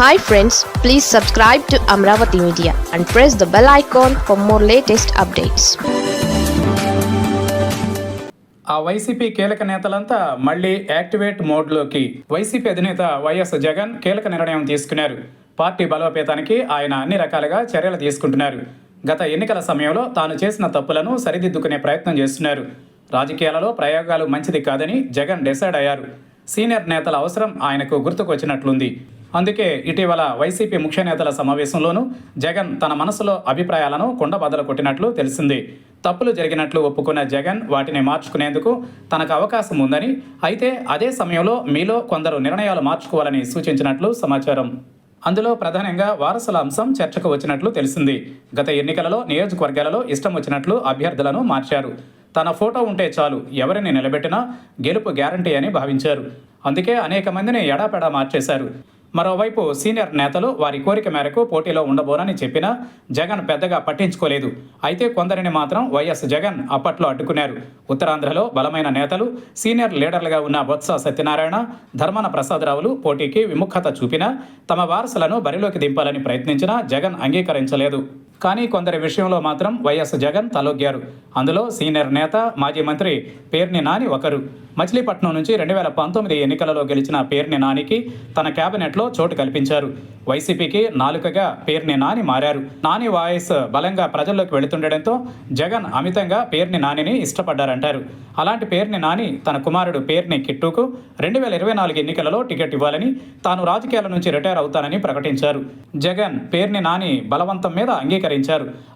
Hi friends please subscribe to Amaravati media and press the bell icon for more latest updates ఆ YCP కీలక నేతలంతా మళ్ళీ activate మోడ్లోకి. YCP అధినేత YS Jagan కీలక నిర్ణయం తీసుకున్నారు. పార్టీ బలోపేతానికి ఆయన అన్ని రకాలుగా చర్యలు తీసుకుంటున్నారు. గత ఎన్నికల సమయంలో తాను చేసిన తప్పులను సరిదిద్దుకునే ప్రయత్నం చేస్తున్నారు. రాజకీయాలలో ప్రయోగాలు మంచిది కాదని జగన్ డిసైడ్ అయ్యారు. సీనియర్ నేతల అవసరం ఆయనకు గుర్తుకొచ్చినట్లుంది. అందుకే ఇటీవల వైసీపీ ముఖ్య నేతల సమావేశంలోనూ జగన్ తన మనసులో అభిప్రాయాలను కుండబద్దలు కొట్టినట్లు తెలిసింది. తప్పులు జరిగినట్లు ఒప్పుకున్న జగన్ వాటిని మార్చుకునేందుకు తనకు అవకాశం ఉందని అయితే అదే సమయంలో మీలో కొందరు నిర్ణయాలు మార్చుకోవాలని సూచించినట్లు సమాచారం. అందులో ప్రధానంగా వారసుల అంశం చర్చకు వచ్చినట్లు తెలిసింది. గత ఎన్నికలలో నియోజకవర్గాలలో ఇష్టం వచ్చినట్లు అభ్యర్థులను మార్చారు. తన ఫోటో ఉంటే చాలు ఎవరిని నిలబెట్టినా గెలుపు గ్యారంటీ అని భావించారు. అందుకే అనేక మందిని ఎడాపెడా మార్చేశారు. మరోవైపు సీనియర్ నేతలు వారి కోరిక మేరకు పోటీలో ఉండబోనని చెప్పినా జగన్ పెద్దగా పట్టించుకోలేదు. అయితే కొందరిని మాత్రం వైఎస్ జగన్ అప్పట్లో అడ్డుకున్నారు. ఉత్తరాంధ్రలో బలమైన నేతలు సీనియర్ లీడర్లుగా ఉన్న బొత్స సత్యనారాయణ ధర్మన ప్రసాదరావులు పోటీకి విముఖత చూపినా తమ వారసులను బరిలోకి దింపాలని ప్రయత్నించినా జగన్ అంగీకరించలేదు. కానీ కొందరి విషయంలో మాత్రం వైఎస్ జగన్ తలొగ్గారు. అందులో సీనియర్ నేత మాజీ మంత్రి పేర్ని నాని ఒకరు. మచిలీపట్నం నుంచి రెండు వేల పంతొమ్మిది ఎన్నికలలో గెలిచిన పేర్ని నానికి తన కేబినెట్లో చోటు కల్పించారు. వైసీపీకి నాలుకగా పేర్ని నాని మారారు. నాని వాయిస్ బలంగా ప్రజల్లోకి వెళుతుండటంతో జగన్ అమితంగా పేర్ని నానిని ఇష్టపడ్డారంటారు. అలాంటి పేర్ని నాని తన కుమారుడు పేర్ని కిట్టుకు రెండు వేల ఇరవై నాలుగు ఎన్నికలలో టికెట్ ఇవ్వాలని తాను రాజకీయాల నుంచి రిటైర్ అవుతానని ప్రకటించారు. జగన్ పేర్ని నాని బలవంతం మీద అంగీకరించారు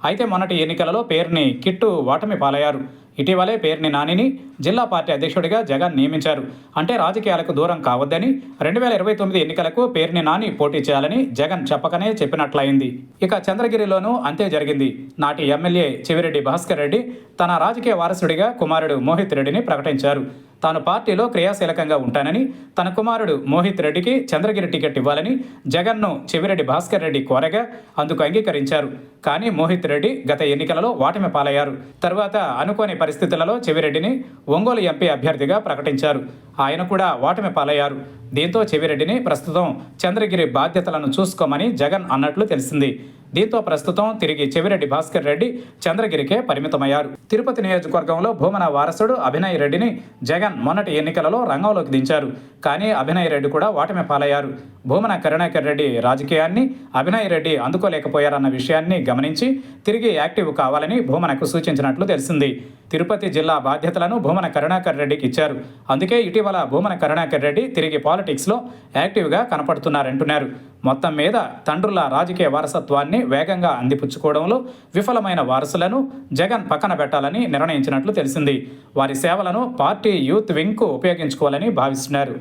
అయితే మొన్నటి ఎన్నికలలో పేర్ని కిట్టు ఓటమి పాలయ్యారు. ఇటీవలే పేర్ని నానిని జిల్లా పార్టీ అధ్యక్షుడిగా జగన్ నియమించారు. అంటే రాజకీయాలకు దూరం కావద్దని రెండు వేల ఇరవై తొమ్మిది ఎన్నికలకు పేర్ని నాని పోటీ చేయాలని జగన్ చెప్పకనే చెప్పినట్లయింది. ఇక చంద్రగిరిలోనూ అంతే జరిగింది. నాటి ఎమ్మెల్యే చెవిరెడ్డి భాస్కర్ రెడ్డి తన రాజకీయ వారసుడిగా కుమారుడు మోహిత్ రెడ్డిని ప్రకటించారు. తాను పార్టీలో క్రియాశీలకంగా ఉంటానని తన కుమారుడు మోహిత్ రెడ్డికి చంద్రగిరి టికెట్ ఇవ్వాలని జగన్ను చెవిరెడ్డి భాస్కర్ రెడ్డి కోరగా అందుకు అంగీకరించారు. కానీ మోహిత్ రెడ్డి గత ఎన్నికలలో ఓటమి పాలయ్యారు. తరువాత అనుకోని పరిస్థితులలో చెవిరెడ్డిని ఒంగోలు ఎంపీ అభ్యర్థిగా ప్రకటించారు. ఆయన కూడా ఓటమి పాలయ్యారు. దీంతో చెవిరెడ్డిని ప్రస్తుతం చంద్రగిరి బాధ్యతలను చూసుకోమని జగన్ అన్నట్లు తెలిసింది. దీంతో ప్రస్తుతం తిరిగి చెవిరెడ్డి భాస్కర్ రెడ్డి చంద్రగిరికే పరిమితమయ్యారు. తిరుపతి నియోజకవర్గంలో భూమన వారసుడు అభినయ్ రెడ్డిని జగన్ మొన్నటి ఎన్నికలలో రంగంలోకి దించారు. కానీ అభినయ్ రెడ్డి కూడా ఓటమి పాలయ్యారు. భూమన కరుణాకర్ రెడ్డి రాజకీయాన్ని అభినయ్ రెడ్డి అందుకోలేకపోయారన్న విషయాన్ని గమనించి తిరిగి యాక్టివ్ కావాలని భూమనకు సూచించినట్లు తెలిసింది. తిరుపతి జిల్లా బాధ్యతలను భూమన కరుణాకర్ రెడ్డికి ఇచ్చారు. అందుకే ఇటీవల భూమన కరుణాకర్ రెడ్డి తిరిగి పాలిటిక్స్లో యాక్టివ్గా కనపడుతున్నారంటున్నారు. మొత్తం మీద తండ్రుల రాజకీయ వారసత్వాన్ని వేగంగా అందిపుచ్చుకోవడంలో విఫలమైన వారసులను జగన్ పక్కన పెట్టాలని నిర్ణయించినట్లు తెలిసింది. వారి సేవలను పార్టీ యూత్ వింగ్కు ఉపయోగించుకోవాలని భావిస్తున్నారు.